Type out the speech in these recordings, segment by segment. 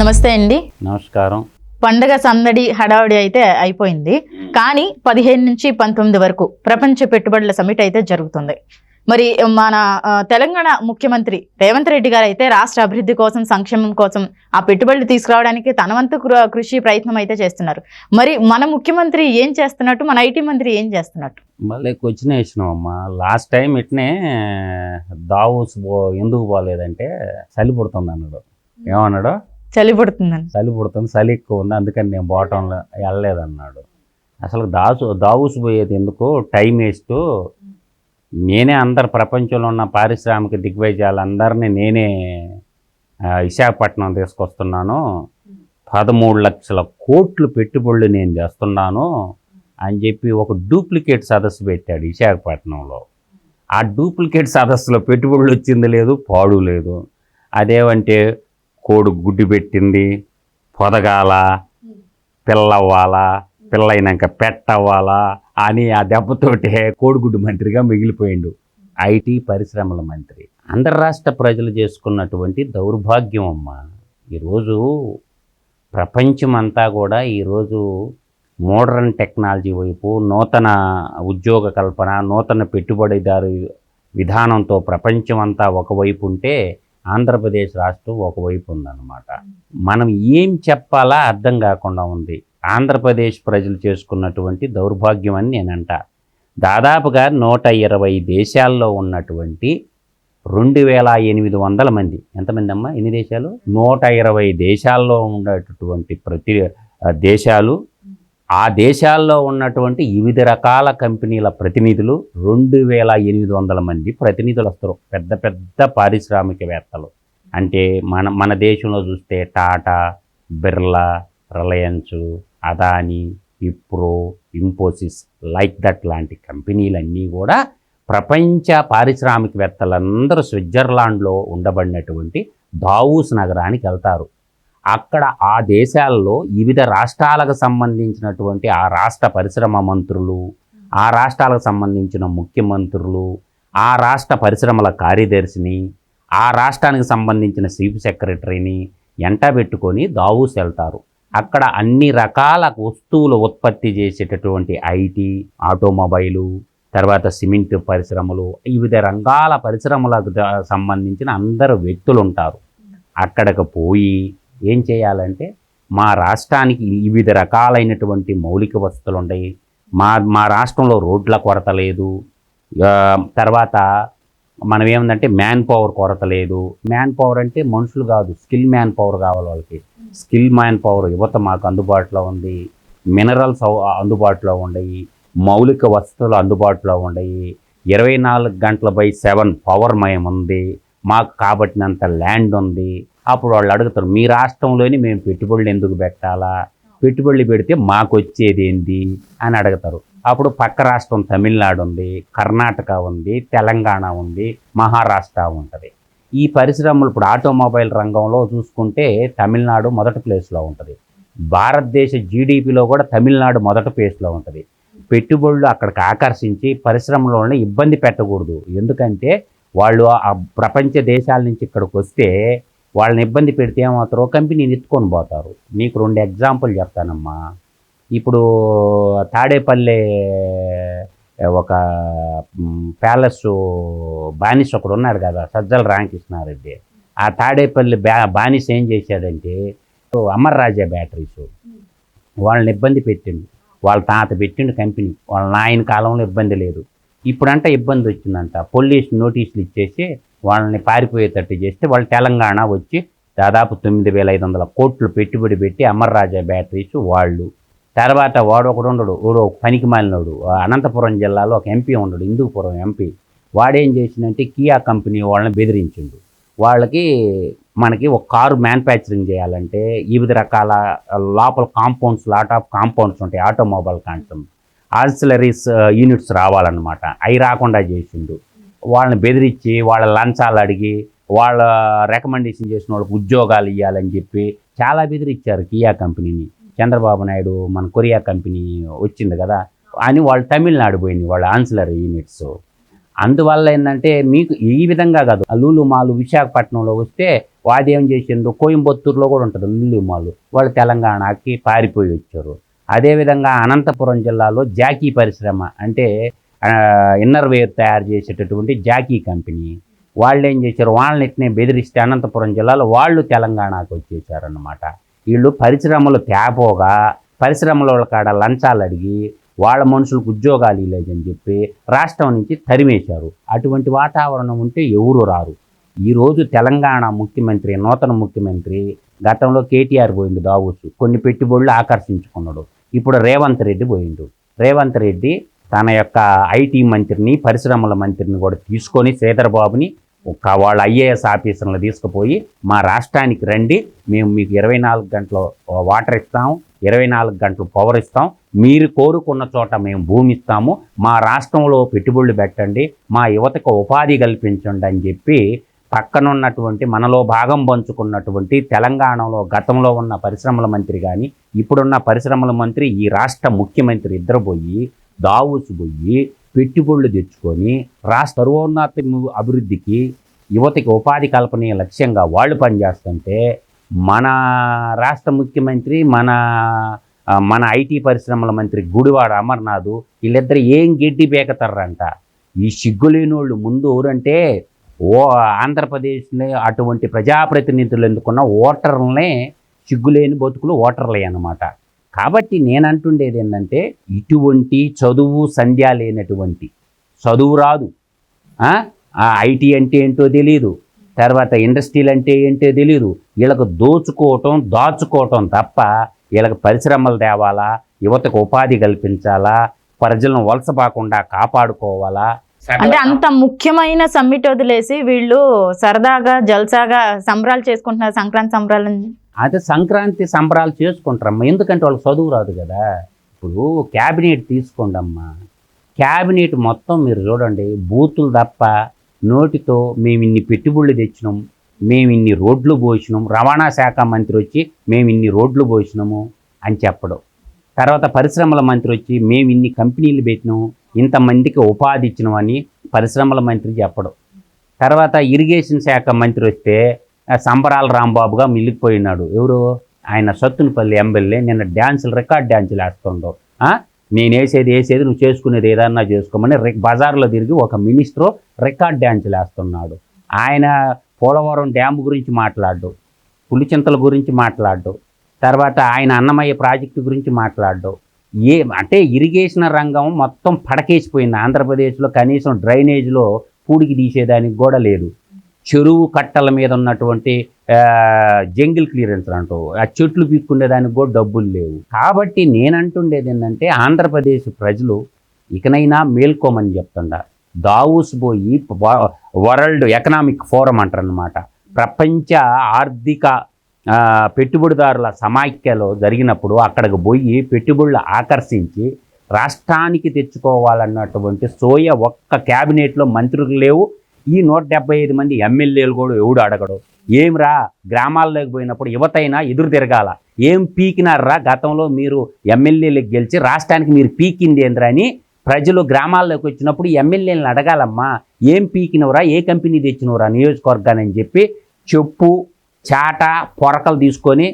నమస్తే అండి. నమస్కారం. పండగ సందడి హడావుడి అయితే అయిపోయింది. కానీ పదిహేను నుంచి పంతొమ్మిది వరకు ప్రపంచ పెట్టుబడుల సమిట్ అయితే జరుగుతుంది. మరి మన తెలంగాణ ముఖ్యమంత్రి రేవంత్ రెడ్డి గారు అయితే రాష్ట్ర అభివృద్ధి కోసం సంక్షేమం కోసం ఆ పెట్టుబడులు తీసుకురావడానికి తన వంతు కృషి ప్రయత్నం అయితే చేస్తున్నారు. మరి మన ముఖ్యమంత్రి ఏం చేస్తున్నట్టు మన ఐటీ మంత్రి ఏం చేస్తున్నట్టు? మళ్ళీ క్వశ్చన్ వేసినాం అమ్మా లాస్ట్ టైం ఇట్నే దావూస్ ఎందుకు పోలేదంటే చలి పుడుతుంది అన్నాడు. ఏమన్నాడు? చలి పుడుతుందని. చలి పుడుతుంది చలి ఎక్కువ ఉంది అందుకని నేను బాటంలో వెళ్ళలేదన్నాడు. అసలు దాసు దావుసిపోయేది ఎందుకు టైం వేస్ట్. నేనే అందరు ప్రపంచంలో ఉన్న పారిశ్రామిక దిగ్విజయాలందరినీ నేనే విశాఖపట్నం తీసుకొస్తున్నాను. పదమూడు లక్షల కోట్లు పెట్టుబడులు నేను చేస్తున్నాను అని చెప్పి ఒక డూప్లికేట్ సదస్సు పెట్టాడు విశాఖపట్నంలో. ఆ డూప్లికేట్ సదస్సులో పెట్టుబడులు వచ్చింది లేదు పాడు లేదు. అదేమంటే కోడి గుడ్డు పెట్టింది పొదగాల పిల్లవ్వాలా పిల్లయినాక పెట్టవ్వాలా అని ఆ దెబ్బతోటే కోడిగుడ్డు మంత్రిగా మిగిలిపోయిండు. ఐటీ పరిశ్రమల మంత్రి. ఆంధ్ర రాష్ట్ర ప్రజలు చేసుకున్నటువంటి దౌర్భాగ్యం అమ్మ. ఈరోజు ప్రపంచమంతా కూడా ఈరోజు మోడర్న్ టెక్నాలజీ వైపు నూతన ఉద్యోగ కల్పన నూతన పెట్టుబడిదారు విధానంతో ప్రపంచమంతా ఒకవైపు ఉంటే ఆంధ్రప్రదేశ్ రాష్ట్రం ఒకవైపు ఉందన్నమాట. మనం ఏం చెప్పాలా అర్థం కాకుండా ఉంది. ఆంధ్రప్రదేశ్ ప్రజలు చేసుకున్నటువంటి దౌర్భాగ్యం అని నేనంట. దాదాపుగా నూట ఇరవై దేశాల్లో ఉన్నటువంటి రెండు వేల ఎనిమిది వందల మంది. ఎంతమంది అమ్మా? ఎన్ని దేశాలు? నూట ఇరవై దేశాల్లో ఉన్నటువంటి ప్రతి దేశాలు ఆ దేశాల్లో ఉన్నటువంటి వివిధ రకాల కంపెనీల ప్రతినిధులు రెండు వేల ఎనిమిది వందల మంది ప్రతినిధులు వస్తారు పెద్ద పెద్ద పారిశ్రామికవేత్తలు. అంటే మన మన దేశంలో చూస్తే టాటా బిర్లా రిలయన్స్ అదానీ విప్రో ఇన్ఫోసిస్ లైక్ దట్ లాంటి కంపెనీలన్నీ కూడా ప్రపంచ పారిశ్రామికవేత్తలందరూ స్విట్జర్లాండ్లో ఉండబడినటువంటి దావూస్ నగరానికి వెళ్తారు. అక్కడ ఆ దేశాల్లో వివిధ రాష్ట్రాలకు సంబంధించినటువంటి ఆ రాష్ట్ర పరిశ్రమ మంత్రులు ఆ రాష్ట్రాలకు సంబంధించిన ముఖ్యమంత్రులు ఆ రాష్ట్ర పరిశ్రమల కార్యదర్శిని ఆ రాష్ట్రానికి సంబంధించిన చీఫ్ సెక్రటరీని ఎంట పెట్టుకొని దావూస్ వెళ్తారు. అక్కడ అన్ని రకాల వస్తువులు ఉత్పత్తి చేసేటటువంటి ఐటీ ఆటోమొబైలు తర్వాత సిమెంట్ పరిశ్రమలు వివిధ రంగాల పరిశ్రమలకు సంబంధించిన అందరు వ్యక్తులు ఉంటారు. అక్కడికి పోయి ఏం చేయాలంటే మా రాష్ట్రానికి వివిధ రకాలైనటువంటి మౌలిక వసతులు ఉన్నాయి మా మా రాష్ట్రంలో రోడ్ల కొరత లేదు తర్వాత మనం ఏముందంటే మ్యాన్ పవర్ కొరత లేదు. మ్యాన్ పవర్ అంటే మనుషులు కాదు స్కిల్ మ్యాన్ పవర్ కావాలి వాళ్ళకి. స్కిల్ మ్యాన్ పవర్ యువత మాకు అందుబాటులో ఉంది మినరల్స్ అందుబాటులో ఉన్నాయి మౌలిక వసతులు అందుబాటులో ఉన్నాయి ఇరవై నాలుగు గంటల బై సెవెన్ పవర్ మయం ఉంది మాకు కాబట్టినంత ల్యాండ్ ఉంది. అప్పుడు వాళ్ళు అడుగుతారు మీ రాష్ట్రంలోని మేము పెట్టుబడులు ఎందుకు పెట్టాలా? పెట్టుబడులు పెడితే మాకు వచ్చేది ఏంది? అని అడుగుతారు. అప్పుడు పక్క రాష్ట్రం తమిళనాడు ఉంది కర్ణాటక ఉంది తెలంగాణ ఉంది మహారాష్ట్ర ఉంటుంది. ఈ పరిశ్రమలు ఇప్పుడు ఆటోమొబైల్ రంగంలో చూసుకుంటే తమిళనాడు మొదటి ప్లేస్లో ఉంటుంది. భారతదేశ జీడిపిలో కూడా తమిళనాడు మొదటి ప్లేస్లో ఉంటుంది. పెట్టుబడులు అక్కడికి ఆకర్షించి పరిశ్రమలోనే ఇబ్బంది పెట్టకూడదు. ఎందుకంటే వాళ్ళు ఆ ప్రపంచ దేశాల నుంచి ఇక్కడికి వస్తే వాళ్ళని ఇబ్బంది పెడితే ఏమవుతారో? కంపెనీని ఎత్తుకొని పోతారు. నీకు రెండు ఎగ్జాంపుల్ చెప్తానమ్మా. ఇప్పుడు తాడేపల్లి ఒక ప్యాలెస్ బానిస ఒకడు ఉన్నాడు కదా సజ్జల రామకృష్ణారెడ్డి. ఆ తాడేపల్లి బ్యా బానిస ఏం చేశాడంటే అమర్ రాజా బ్యాటరీస్. వాళ్ళని ఇబ్బంది పెట్టిండు. వాళ్ళ తాత పెట్టిండు కంపెనీ. వాళ్ళ నాయన కాలంలో ఇబ్బంది లేదు. ఇప్పుడంటే ఇబ్బంది వచ్చిందంట. పోలీస్ నోటీసులు ఇచ్చేసి వాళ్ళని పారిపోయేటట్టు చేస్తే వాళ్ళు తెలంగాణ వచ్చి దాదాపు తొమ్మిది వేల ఐదు వందల కోట్లు పెట్టుబడి పెట్టి అమర్రాజా బ్యాటరీస్ వాళ్ళు. తర్వాత వాడు ఒకడు ఉండడు ఓడో ఒక పనికి మాలినోడు. అనంతపురం జిల్లాలో ఒక ఎంపీ ఉండడు హిందూపురం ఎంపీ. వాడేం చేసిందంటే కియా కంపెనీ వాళ్ళని బెదిరించిండు. వాళ్ళకి మనకి ఒక కారు మ్యానుఫ్యాక్చరింగ్ చేయాలంటే వివిధ రకాల లోపల కాంపౌండ్స్ లాట్ ఆఫ్ కాంపౌండ్స్ ఉంటాయి ఆటోమొబైల్ కాంటం ఆల్సిలరీస్ యూనిట్స్ రావాలన్నమాట. అవి రాకుండా చేసిండు. వాళ్ళని బెదిరించి వాళ్ళ లంచాలు అడిగి వాళ్ళ రికమెండేషన్ చేసిన వాళ్ళకి ఉద్యోగాలు ఇవ్వాలని చెప్పి చాలా బెదిరించారు కియా కంపెనీని. చంద్రబాబు నాయుడు మన కొరియా కంపెనీ వచ్చింది కదా అని వాళ్ళు తమిళనాడు పోయింది వాళ్ళ ఆన్సలర్ యూనిట్స్ అందువల్ల ఏంటంటే మీకు ఈ విధంగా కాదు. లూలు మాలు విశాఖపట్నంలో వస్తే వాదేం చేసిందో కోయంబత్తూరులో కూడా ఉంటుంది లుల్లు వాళ్ళు తెలంగాణకి పారిపోయి వచ్చారు. అదేవిధంగా అనంతపురం జిల్లాలో జాకీ పరిశ్రమ అంటే ఇన్నర్ వేర్ తయారు చేసేటటువంటి జాకీ కంపెనీ. వాళ్ళు ఏం చేశారు? వాళ్ళని బెదిరిస్తే అనంతపురం జిల్లాలో వాళ్ళు తెలంగాణకు వచ్చేసారన్నమాట. వీళ్ళు పరిశ్రమలు తేపోగా పరిశ్రమల కాడ లంచాలు అడిగి వాళ్ళ మనుషులకు ఉద్యోగాలు లేదని చెప్పి రాష్ట్రం నుంచి తరిమేశారు. అటువంటి వాతావరణం ఉంటే ఎవరు రారు. ఈరోజు తెలంగాణ ముఖ్యమంత్రి నూతన ముఖ్యమంత్రి గతంలో కేటీఆర్ పోయిండు దావూసు. కొన్ని పెట్టుబడులు ఆకర్షించుకున్నాడు. ఇప్పుడు రేవంత్ రెడ్డి పోయిండు. రేవంత్ రెడ్డి తన యొక్క ఐటీ మంత్రిని పరిశ్రమల మంత్రిని కూడా తీసుకొని శ్రీధరబాబుని ఒక వాళ్ళ ఐఏఎస్ ఆఫీసర్లు తీసుకుపోయి మా రాష్ట్రానికి రండి మేము మీకు ఇరవై నాలుగు గంటలు వాటర్ ఇస్తాం ఇరవై నాలుగు గంటలు పవర్ ఇస్తాం మీరు కోరుకున్న చోట మేము భూమి ఇస్తాము మా రాష్ట్రంలో పెట్టుబడులు పెట్టండి మా యువతకు ఉపాధి కల్పించండి అని చెప్పి పక్కనున్నటువంటి మనలో భాగం పంచుకున్నటువంటి తెలంగాణలో గతంలో ఉన్న పరిశ్రమల మంత్రి కానీ ఇప్పుడున్న పరిశ్రమల మంత్రి ఈ రాష్ట్ర ముఖ్యమంత్రి ఇద్దరు పోయి దావోసు పోయి పెట్టుబడులు తెచ్చుకొని రాష్ట్ర సర్వోన్నత అభివృద్ధికి యువతకి ఉపాధి కల్పనే లక్ష్యంగా వాళ్ళు పనిచేస్తుంటే మన రాష్ట్ర ముఖ్యమంత్రి మన మన ఐటీ పరిశ్రమల మంత్రి గుడివాడ అమర్నాథ్ వీళ్ళిద్దరు ఏం గడ్డి బేకతారంట ఈ సిగ్గులేని వాళ్ళు ముందు ఊరంటే ఓ ఆంధ్రప్రదేశ్లో అటువంటి ప్రజాప్రతినిధులు ఎందుకున్న ఓటర్లనే సిగ్గులేని బతుకులు ఓటర్లే అనమాట కాబట్టి నేను అంటుండేది ఏంటంటే ఇటువంటి చదువు సంధ్య లేనటువంటి చదువు రాదు. ఆ? ఐటీ అంటే ఏంటో తెలియదు తర్వాత ఇండస్ట్రీలు అంటే ఏంటో తెలియదు వీళ్ళకు దోచుకోవటం దాచుకోవటం తప్ప వీళ్ళకి పరిశ్రమలు తేవాలా యువతకు ఉపాధి కల్పించాలా ప్రజలను వలసపోకుండా కాపాడుకోవాలా. అంటే అంత ముఖ్యమైన సమ్మిట్ వదిలేసి వీళ్ళు సరదాగా జల్సాగా సంబరాలు చేసుకుంటున్నారు సంక్రాంతి సంబరాలు అదే సంక్రాంతి సంబరాలు చేసుకుంటారమ్మా. ఎందుకంటే వాళ్ళకి చదువు రాదు కదా. ఇప్పుడు క్యాబినెట్ తీసుకోండి అమ్మా క్యాబినెట్ మొత్తం మీరు చూడండి బూతులు తప్ప నోటితో మేము ఇన్ని పెట్టుబడులు తెచ్చినాం మేము ఇన్ని రోడ్లు పోసినాం రవాణా శాఖ మంత్రి వచ్చి మేము ఇన్ని రోడ్లు పోసినాము అని చెప్పడం. తర్వాత పరిశ్రమల మంత్రి వచ్చి మేము ఇన్ని కంపెనీలు పెట్టినాం ఇంతమందికి ఉపాధి ఇచ్చినామని పరిశ్రమల మంత్రి చెప్పడం. తర్వాత ఇరిగేషన్ శాఖ మంత్రి వస్తే సంబరాల రాంబాబుగా మిగిలిపోయినాడు. ఎవరు? ఆయన సత్తునపల్లి ఎమ్మెల్యే. నిన్న డ్యాన్సులు రికార్డ్ డ్యాన్సులు వేస్తుండవు నేను వేసేది వేసేది నువ్వు చేసుకునేది ఏదన్నా చేసుకోమని రి- బజార్లో తిరిగి ఒక మినిస్టర్ రికార్డ్ డ్యాన్సులు వేస్తున్నాడు. ఆయన పోలవరం డ్యామ్ గురించి మాట్లాడు పులిచింతల గురించి మాట్లాడు తర్వాత ఆయన అన్నమయ్య ప్రాజెక్టు గురించి మాట్లాడు ఏ అంటే ఇరిగేషన్ రంగం మొత్తం పడకేసిపోయింది. ఆంధ్రప్రదేశ్లో కనీసం డ్రైనేజ్లో పూడికి తీసేదానికి కూడా లేదు. చెరువు కట్టల మీద ఉన్నటువంటి జంగిల్ క్లియరెన్స్ అంటూ ఆ చెట్లు పీక్కుండేదానికి కూడా డబ్బులు లేవు. కాబట్టి నేనంటుండేది ఏంటంటే ఆంధ్రప్రదేశ్ ప్రజలు ఇకనైనా మేల్కోమని చెప్తుండ. దావూస్ పోయి వ- వరల్డ్ ఎకనామిక్ ఫోరం అంటారనమాట ప్రపంచ ఆర్థిక పెట్టుబడిదారుల సమాఖ్యలో జరిగినప్పుడు అక్కడికి పోయి పెట్టుబడులు ఆకర్షించి రాష్ట్రానికి తెచ్చుకోవాలన్నటువంటి సోయ ఒక్క క్యాబినెట్లో మంత్రులు లేవు ఈ నూట డెబ్బై ఐదు మంది ఎమ్మెల్యేలు కూడా ఎవడు అడగడు. ఏమిరా? గ్రామాల్లోకి పోయినప్పుడు యువతైనా ఎదురు తిరగాల. ఏం పీకినారా గతంలో మీరు ఎమ్మెల్యేలకు గెలిచి రాష్ట్రానికి మీరు పీకింది ఏంద్రా అని ప్రజలు గ్రామాల్లోకి వచ్చినప్పుడు ఎమ్మెల్యేలను అడగాలమ్మా. ఏం పీకినవరా? ఏ కంపెనీ తెచ్చినవరా నియోజకవర్గాన్ని అని చెప్పి చెప్పు చాట పొరకలు తీసుకొని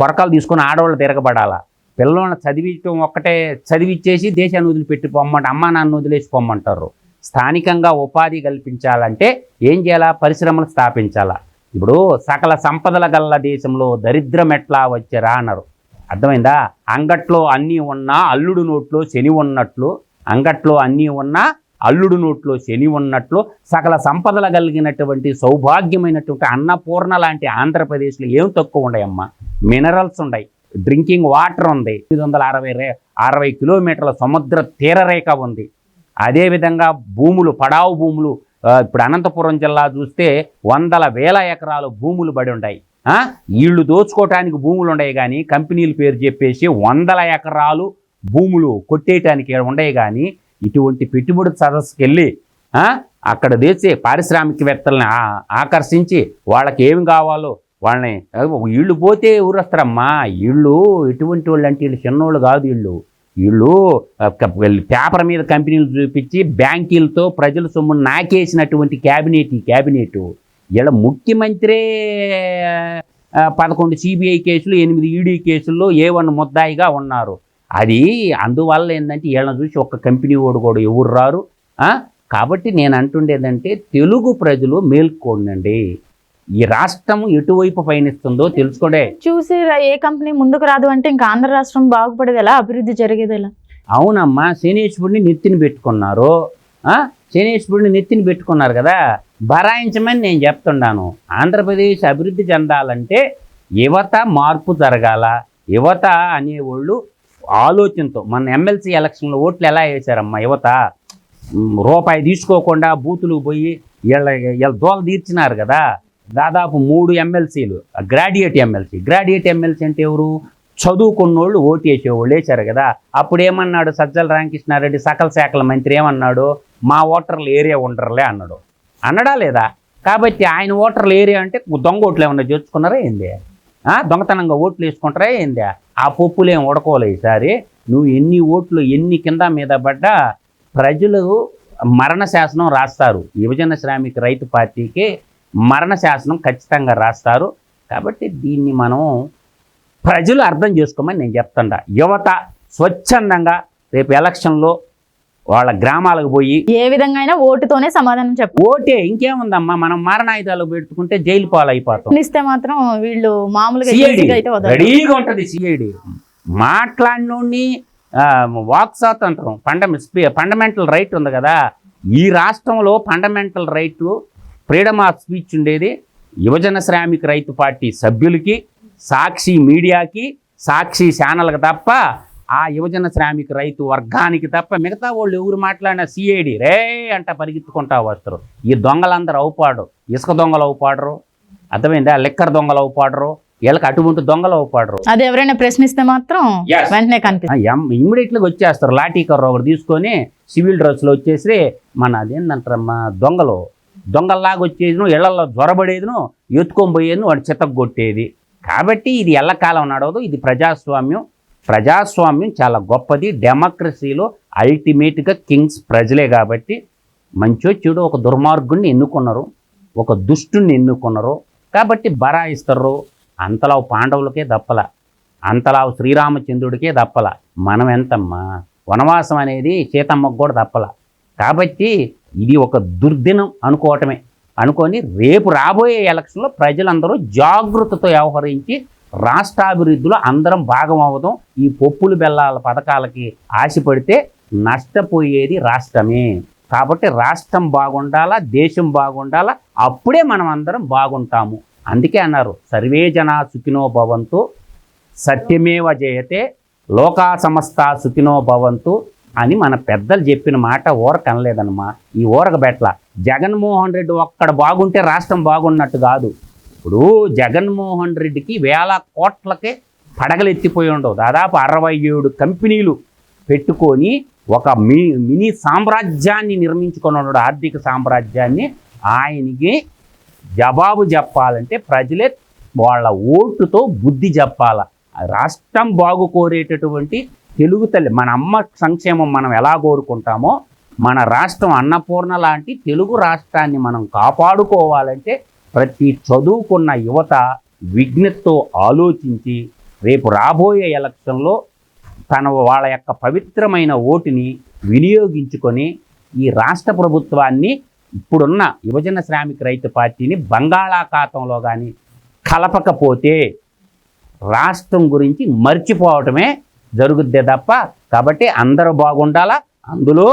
పొరకలు తీసుకొని ఆడవాళ్ళు తిరగబడాలా. పిల్లల్ని చదివించడం ఒక్కటే చదివిచ్చేసి దేశాన్ని వదిలిపెట్టి పొమ్మంట అమ్మా నాన్న వదిలేసి పొమ్మంటారు. స్థానికంగా ఉపాధి కల్పించాలంటే ఏం చేయాలా? పరిశ్రమలు స్థాపించాలా? ఇప్పుడు సకల సంపదల గల్ల దేశంలో దరిద్రం ఎట్లా వచ్చారా అన్నారు. అర్థమైందా? అంగట్లో అన్నీ ఉన్నా అల్లుడు నోట్లో శని ఉన్నట్లు అంగట్లో అన్నీ ఉన్నా అల్లుడు నోట్లో శని ఉన్నట్లు సకల సంపదల కలిగినటువంటి సౌభాగ్యమైనటువంటి అన్నపూర్ణ లాంటి ఆంధ్రప్రదేశ్లో ఏం తక్కువ ఉన్నాయమ్మా మినరల్స్ ఉన్నాయి డ్రింకింగ్ వాటర్ ఉంది. ఐదు వందల అరవై రే అరవై కిలోమీటర్ల సముద్ర తీరరేఖ ఉంది. అదేవిధంగా భూములు పడావు భూములు ఇప్పుడు అనంతపురం జిల్లా చూస్తే వందల వేల ఎకరాలు భూములు పడి ఉంటాయి. వీళ్ళు దోచుకోవటానికి భూములు ఉన్నాయి కానీ కంపెనీల పేరు చెప్పేసి వందల ఎకరాలు భూములు కొట్టేయటానికి ఉండయి కానీ ఇటువంటి పెట్టుబడి సదస్సుకి వెళ్ళి అక్కడ దేశే పారిశ్రామికవేత్తలని ఆకర్షించి వాళ్ళకి ఏమి కావాలో వాళ్ళని వీళ్ళు పోతే ఊరొస్తారమ్మా. వీళ్ళు ఎటువంటి వాళ్ళు అంటే వీళ్ళు చిన్నోళ్ళు కాదు వీళ్ళు. వీళ్ళు పేపర్ మీద కంపెనీలు చూపించి బ్యాంకీలతో ప్రజల సొమ్మును నాకేసినటువంటి క్యాబినెట్ ఈ క్యాబినెట్. వీళ్ళ ముఖ్యమంత్రి పదకొండు సిబిఐ కేసులు ఎనిమిది ఈడీ కేసుల్లో ఏ వన్ ముద్దాయిగా ఉన్నారు. అది అందువల్ల ఏంటంటే వీళ్ళని చూసి ఒక్క కంపెనీ వాడు కూడా ఎవరు రారు. కాబట్టి నేను అంటుండేదంటే తెలుగు ప్రజలు మేల్కోండి ఈ రాష్ట్రం ఎటువైపు పయనిస్తుందో తెలుసుకోండే. చూసి ఏ కంపెనీ ముందుకు రాదు అంటే ఇంకా ఆంధ్ర రాష్ట్రం బాగుపడేది ఎలా? అభివృద్ధి జరిగేది ఎలా? అవునమ్మా శనీశ్వరుడిని నెత్తిని పెట్టుకున్నారు? శనీశ్వరుడిని నెత్తిని పెట్టుకున్నారు కదా? బరాయించమని నేను చెప్తున్నాను. ఆంధ్రప్రదేశ్ అభివృద్ధి చెందాలంటే యువత మార్పు జరగాల. యువత అనేవాళ్ళు ఆలోచనతో మన ఎమ్మెల్సీ ఎలక్షన్లో ఓట్లు ఎలా వేశారమ్మా యువత? రూపాయి తీసుకోకుండా బూతులకు పోయి వీళ్ళ వీళ్ళ దోల తీర్చినారు కదా? దాదాపు మూడు ఎమ్మెల్సీలు గ్రాడ్యుయేట్ ఎమ్మెల్సీ. గ్రాడ్యుయేట్ ఎమ్మెల్సీ అంటే ఎవరు? చదువుకున్నోళ్ళు ఓటు వేసేవాళ్ళు వేశారు కదా. అప్పుడు ఏమన్నాడు? సజ్జల రామకృష్ణారెడ్డి సకల శాఖల మంత్రి ఏమన్నాడు? మా ఓటర్లు ఏరియా ఉండరులే అన్నాడు. అన్నడా లేదా? కాబట్టి ఆయన ఓటర్లు ఏరియా అంటే దొంగ ఓట్లు ఏమన్నా చేర్చుకున్నారా ఏంది? ఆ, దొంగతనంగా ఓట్లు వేసుకుంటారా ఏంది? ఆ పప్పులు ఏం ఉడకోలే ఈసారి. నువ్వు ఎన్ని ఓట్లు ఎన్ని కింద మీద పడ్డా ప్రజలు మరణ శాసనం రాస్తారు. యువజన శ్రామిక రైతు పార్టీకి మరణ శాసనం ఖచ్చితంగా రాస్తారు. కాబట్టి దీన్ని మనం ప్రజలు అర్థం చేసుకోమని నేను చెప్తుండా. యువత స్వచ్ఛందంగా రేపు ఎలక్షన్లో వాళ్ళ గ్రామాలకు పోయి ఏ విధంగా అయినా ఓటుతోనే సమాధానం చెప్పు. ఓటే ఇంకేముందమ్మా? మనం మారణాయుధాలు పెట్టుకుంటే జైలు పాలైపోతాం. ఇస్తే మాత్రం వీళ్ళు మామూలుగా. రెడీగా ఉంటుంది సిఐడి మాట్లాడినోడిని వాక్ స్వాతంత్రం ఫండమ ఫండమెంటల్ రైట్ ఉంది కదా. ఈ రాష్ట్రంలో fundamental right freedom of speech ఉండేది యువజన శ్రామిక రైతు పార్టీ సభ్యులకి సాక్షి మీడియాకి సాక్షి ఛానల్కి తప్ప ఆ యువజన శ్రామిక రైతు వర్గానికి తప్ప మిగతా వాళ్ళు ఎవరు మాట్లాడిన సిఐడి రే అంట పరిగెత్తుకుంటా వస్తారు. ఈ దొంగలందరూ అవుపాడు ఇసుక దొంగలు అవుపాడరు అర్థమైందా? లిక్కర్ దొంగలు అవుపాడరు వీళ్ళకి అటువంటి దొంగలు అవుపాడరు అది ఎవరైనా ప్రశ్నిస్తే మాత్రం. వెంటనే కనిపిస్తుంది. ఇమ్మీడియట్గా వచ్చేస్తారు. లాఠీ కర్ర ఒకటి తీసుకొని సివిల్ డ్రెస్లో వచ్చేసి మన అదేంటంటారమ్మా దొంగలు. దొంగల్లాగా వచ్చేదిను ఇళ్ళలో జ్వరబడేదిను ఎత్తుకొని పోయేది వాడు చితక్ కొట్టేది కాబట్టి ఇది ఎల్లకాలం నడవదు ఇది ప్రజాస్వామ్యం. ప్రజాస్వామ్యం చాలా గొప్పది. డెమోక్రసీలో అల్టిమేట్గా కింగ్స్ ప్రజలే కాబట్టి మంచో చెడు ఒక దుర్మార్గుడిని ఎన్నుకున్నారు ఒక దుష్టుని ఎన్నుకున్నారు. కాబట్టి బరాయిస్తారు అంతలా పాండవులకే దప్పల అంతలా శ్రీరామచంద్రుడికే దప్పల. మనం ఎంతమ్మా వనవాసం అనేది సీతమ్మకు కూడా దప్పల. కాబట్టి ఇది ఒక దుర్దినం అనుకోవటమే. అనుకొని రేపు రాబోయే ఎలక్షన్లో ప్రజలందరూ జాగ్రత్తతో వ్యవహరించి రాష్ట్రాభివృద్ధిలో అందరం భాగం అవ్వడం ఈ పప్పులు బెల్లాల పథకాలకి ఆశపడితే నష్టపోయేది రాష్ట్రమే. కాబట్టి రాష్ట్రం బాగుండాలా దేశం బాగుండాలా అప్పుడే మనం అందరం బాగుంటాము. అందుకే అన్నారు సర్వే జనా సుఖినో భవంతు సత్యమేవ జయతే లోకా సమస్త సుఖినో భవంతు అని మన పెద్దలు చెప్పిన మాట ఊరక ఈ ఊరక బెట్ల జగన్మోహన్ రెడ్డి ఒక్కడ బాగుంటే రాష్ట్రం బాగున్నట్టు కాదు. ఇప్పుడు జగన్మోహన్ రెడ్డికి వేల కోట్లకే పడగలెత్తిపోయి ఉండవు. దాదాపు అరవై ఏడు కంపెనీలు పెట్టుకొని ఒక మీ మినీ సామ్రాజ్యాన్ని నిర్మించుకొని ఉన్నాడు. ఆర్థిక సామ్రాజ్యాన్ని ఆయనకి జవాబు చెప్పాలంటే ప్రజలే వాళ్ళ ఓటుతో బుద్ధి చెప్పాల. రాష్ట్రం బాగు కోరేటటువంటి తెలుగు తల్లి మన అమ్మ సంక్షేమం మనం ఎలా కోరుకుంటామో మన రాష్ట్రం అన్నపూర్ణ లాంటి తెలుగు రాష్ట్రాన్ని మనం కాపాడుకోవాలంటే ప్రతి చదువుకున్న యువత విజ్ఞతతో ఆలోచించి రేపు రాబోయే ఎలక్షన్లో తన వాళ్ళ యొక్క పవిత్రమైన ఓటుని వినియోగించుకొని ఈ రాష్ట్ర ప్రభుత్వాన్ని ఇప్పుడున్న యువజన శ్రామిక రైతు పార్టీని బంగాళాఖాతంలో కానీ కలపకపోతే రాష్ట్రం గురించి మర్చిపోవటమే జరుగుద్దే తప్ప కాబట్టి అందరూ బాగుండాలా? అందులో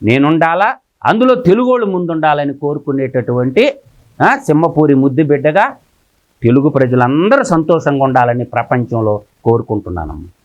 నేనుండాలా? అందులో తెలుగోళ్ళు ముందుండాలని కోరుకునేటటువంటి సింహపూరి ముద్దు బిడ్డగా తెలుగు ప్రజలందరూ సంతోషంగా ఉండాలని ప్రపంచంలో కోరుకుంటున్నానమ్మా.